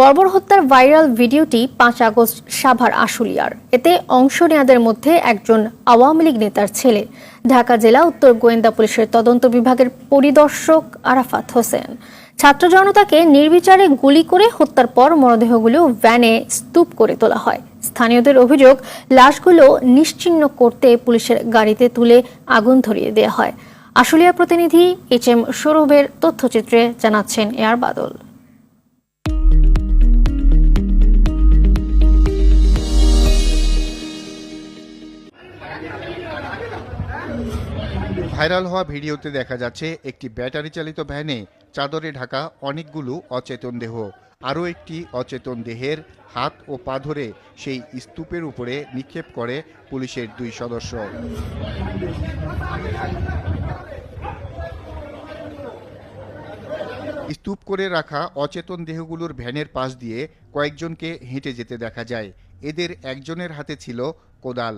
বর্বর হত্যার ভাইরাল ভিডিওটি পাঁচ আগস্ট সাভার আশুলিয়ার। এতে অংশ নেয়াদের মধ্যে একজন আওয়ামী লীগ নেতার ছেলে, ঢাকা জেলা উত্তর গোয়েন্দা পুলিশের তদন্ত বিভাগের পরিদর্শক আরাফাত হোসেন। ছাত্র জনতাকে নির্বিচারে গুলি করে হত্যার পর মরদেহগুলো ভ্যানে স্তূপ করে তোলা হয়। স্থানীয়দের অভিযোগ, লাশগুলো নিশ্চিহ্ন করতে পুলিশের গাড়িতে তুলে আগুন ধরিয়ে দেওয়া হয়। আশুলিয়া প্রতিনিধি এইচ এম সৌরভের তথ্যচিত্রে জানাচ্ছেন এয়ার বাদল। ভাইরাল হওয়া ভিডিওতে দেখা যাচ্ছে, একটি ব্যাটারি চালিত ভ্যানে চাদরে ঢাকা অনেকগুলো অচেতন দেহ, আরও একটি অচেতন দেহের হাত ও পা ধরে সেই স্তূপের উপরে নিক্ষেপ করে পুলিশের দুই সদস্য। স্তূপ করে রাখা অচেতন দেহগুলোর ভ্যানের পাশ দিয়ে কয়েকজনকে হেঁটে যেতে দেখা যায়। এদের একজনের হাতে ছিল কোদাল,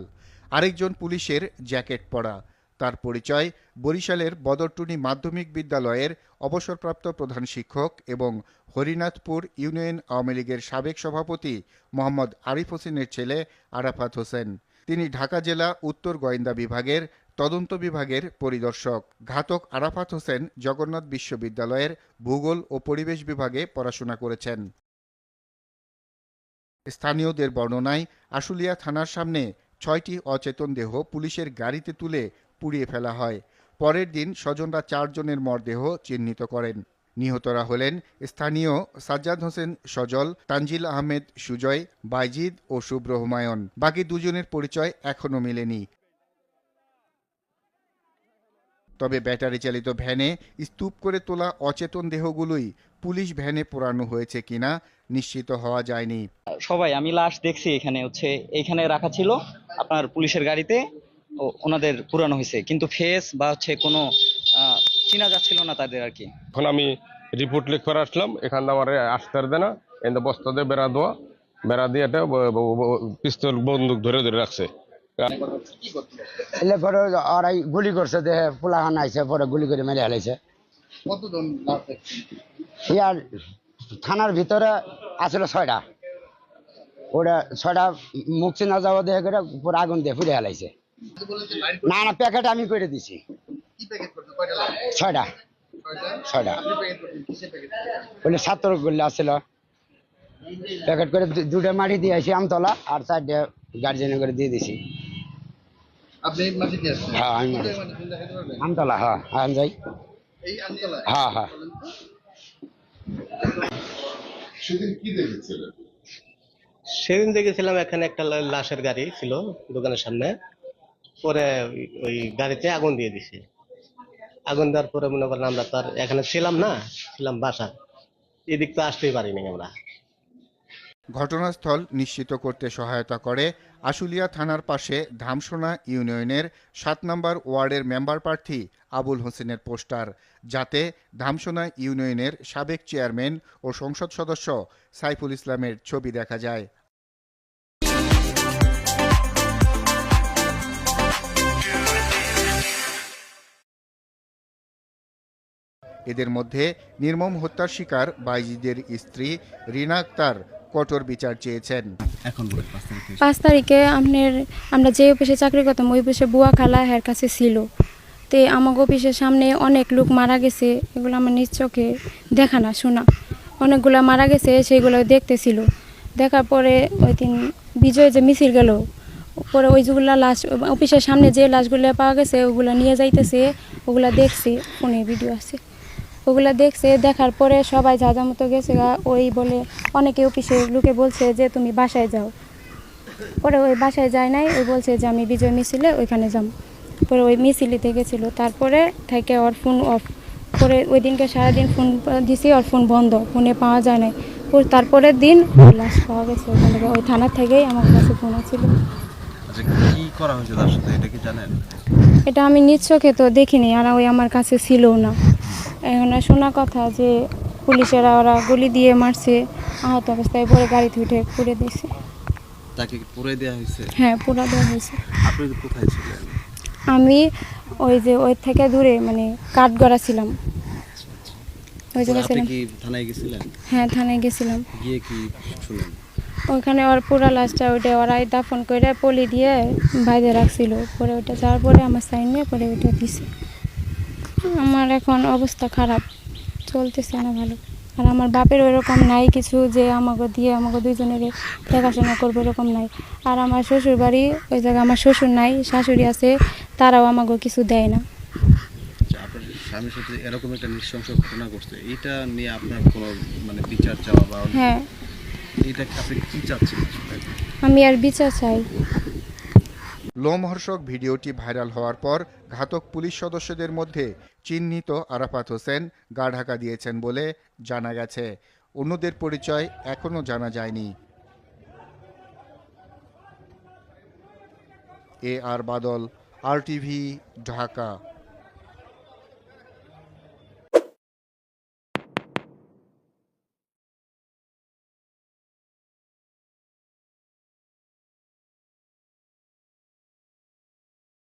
আরেকজন পুলিশের জ্যাকেট পরা। তার পরিচয় বরিশালের বদরটুনি মাধ্যমিক বিদ্যালয়ের অবসরপ্রাপ্ত প্রধান শিক্ষক এবং হরিনাথপুর ইউনিয়ন আওয়ামী লীগের সাবেক সভাপতি মোহাম্মদ আরিফ হোসেনের ছেলে আরাফাত হোসেন। তিনি ঢাকা জেলা উত্তর গোয়েন্দা বিভাগের তদন্ত বিভাগের পরিদর্শক। ঘাতক আরাফাত হোসেন জগন্নাথ বিশ্ববিদ্যালয়ের ভূগোল ও পরিবেশ বিভাগে পড়াশোনা করেছেন। স্থানীয়দের বর্ণনায় আশুলিয়া থানার সামনে ছয়টি অচেতন দেহ পুলিশের গাড়িতে তুলে পুড়িয়ে ফেলা হয়। পরের দিন স্বজনরা চারজনের মরদেহ চিহ্নিত করেন। নিহতরা হলেন স্থানীয় সাজ্জাদ হোসেন সজল, তানজিল আহমেদ সুজয়, বাইজিদ ও শুভ্র হুমায়ুন। বাকি দুজনের পরিচয় এখনও মেলেনি। তবে ব্যাটারি চালিত ভ্যানে স্তূপ করে তোলা অচেতন দেহগুলোই পুলিশ ভ্যানে পোড়ানো হয়েছে কিনা নিশ্চিত হওয়া যায়নি। সবাই, আমি লাশ দেখছি এখানে হচ্ছে, এখানে রাখা ছিল আপনার পুলিশের গাড়িতে। ওনাদের পুরানো হয়েছে কিন্তু ফেস বা হচ্ছে কোনো আহ, চেনা যাচ্ছিল না তাদের আর কি। এখন আমি রিপোর্ট লিখ করে আসলাম এখান থেকে আমার আসতে পারবে না। এখান বস্তা দিয়ে বেড়া দেওয়া বেড়া দিয়ে একটা পিস্তল বন্দুক ধরে ধরে রাখছে। এলে পরে ওরাই গুলি করছে দেহে পোলাহান আইছে পরে গুলি করে মেরে হেলাইছে ইয়ার থানার ভিতরে আসলে ছয়টা। ওটা ছয়টা মুখ চিনা যাওয়া দেখে করে পুরো আগুন দিয়ে ফুড়ে হেলাইছে না না প্যাকেট আমি করে দিছি। ছয়টা। ছয়টা? বলে ছাত্র গুলি আসছিল প্যাকেট করে দুটো মাটি দিয়ে আসি আমতলা আর চারটে গার্জেনে করে দিয়ে দিছি। হ্যাঁ আমি আমতলা হ্যাঁ হ্যাঁ যাই। হ্যাঁ হ্যাঁ। সেদিন কি দেখেছিলেন? সেদিন দেখেছিলাম এখানে একটা লাশের গাড়ি ছিল দোকানের সামনে। পরে ওই- গাড়িতে আগুন দিয়ে দিছে। আগুন দেওয়ার পরে মনে করেন আমরা তো আর এখানে ছিলাম না, ছিলাম বাসা এদিক তো আসতেই পারিনি আমরা। ঘটনাস্থল নিশ্চিত করতে সহায়তা করে আশুলিয়া থানার পাশে ধামসোনা ইউনিয়নের সাত নম্বর ওয়ার্ডের মেম্বার প্রার্থী আবুল হোসেনের পোস্টার, যাতে ধামসোনা ইউনিয়নের সাবেক চেয়ারম্যান ও সংসদ সদস্য সাইফুল ইসলামের ছবি দেখা যায়। এদের মধ্যে নির্মম হত্যার শিকার বাইজিদের স্ত্রী রিনা আক্তার কঠোর বিচার চেয়েছেন। পাঁচ তারিখে আপনার আমরা যে অফিসে চাকরি করতাম ওই অফিসে বুয়া খালা হের কাছে ছিল। তে আমাকে অফিসের সামনে অনেক লোক মারা গেছে এগুলো আমার নিজ চোখে দেখা না শোনা। অনেকগুলো মারা গেছে সেইগুলো দেখতেছিল। দেখার পরে ওই দিন বিজয় যে মিছিল গেল পরে ওই যেগুলো লাশ অফিসের সামনে যে লাশগুলো পাওয়া গেছে ওগুলো নিয়ে যাইতেছে ওগুলো দেখছি ফোনে ভিডিও আছে। ওগুলা দেখছে দেখার পরে সবাই যা যা মতো গেছে ওই বলে অনেকে অফিসে লোকে বলছে যে তুমি বাসায় যাও। পরে ওই বাসায় যায় নাই ওই বলছে যে আমি বিজয় মিছিলে ওইখানে যাম। পরে ওই মিছিলিতে গেছিল তারপরে থেকে ওর ফোন অফ পরে ওই দিনকে সারাদিন ফোন দিছি ওর ফোন বন্ধ ফোনে পাওয়া যায় নাই। পরে তারপরের দিন লাশ পাওয়া গেছে ওখান থেকে ওই থানা থেকেই আমার কাছে ফোন ছিল আচ্ছা এটা আমি নিজ চোখে তো দেখিনি আর ওই আমার কাছে ছিলও না। এখন শোনা কথা যে পুলিশেরা ওরা গুলি দিয়ে মারছে আহত অবস্থায় পরে গাড়িতে উঠে পুড়ে দিয়েছে। তাকে পুরে দেওয়া হয়েছে? হ্যাঁ পুরা দেওয়া হয়েছে। আপনি কোথায় ছিলেন? আমি ওই যে ওই থেকে দূরে মানে কাঠগড়া ছিলাম। ওই জায়গায় আপনি ছিলাম। কি থানায় গেছিলেন? হ্যাঁ থানায় গেছিলাম। গিয়ে কি শুনলেন? ওইখানে ওর পুরা লাশটা ওইটা ওরাই দাফন করে পলি দিয়ে বাইরে রাখছিল। পরে ওইটা যাওয়ার পরে আমার সাইন নিয়ে পরে ওইটা দিছে। আমার এখন অবস্থা খারাপ চলতেছে না ভালো। আর আমার বাপের ওইরকম নাই কিছু যে আমাকে দিয়ে আমাকে দুইজনের দেখাশোনা করব এরকম নাই। আর আমার শ্বশুর বাড়ি ওই জায়গায় আমার শ্বশুর নাই শাশুড়ি আছে তারাও আমাকে কিছু দেয় না। স্বামীর সাথে এরকম একটা নৃশংস ঘটনা ঘটছে এটা নিয়ে আপনার কোনো মানে বিচার চাওয়া বা হ্যাঁ। এটা আপনি কি চাচ্ছেন? আমি আর বিচার চাই। লোমহর্ষক ভিডিওটি ভাইরাল হওয়ার পর ঘাতক পুলিশ সদস্যদের মধ্যে চিহ্নিত আরাফাত হোসেন গা ঢাকা দিয়েছেন বলে জানা গেছে। অন্যদের পরিচয় এখনও জানা যায়নি। A R Badal R TV Dhaka.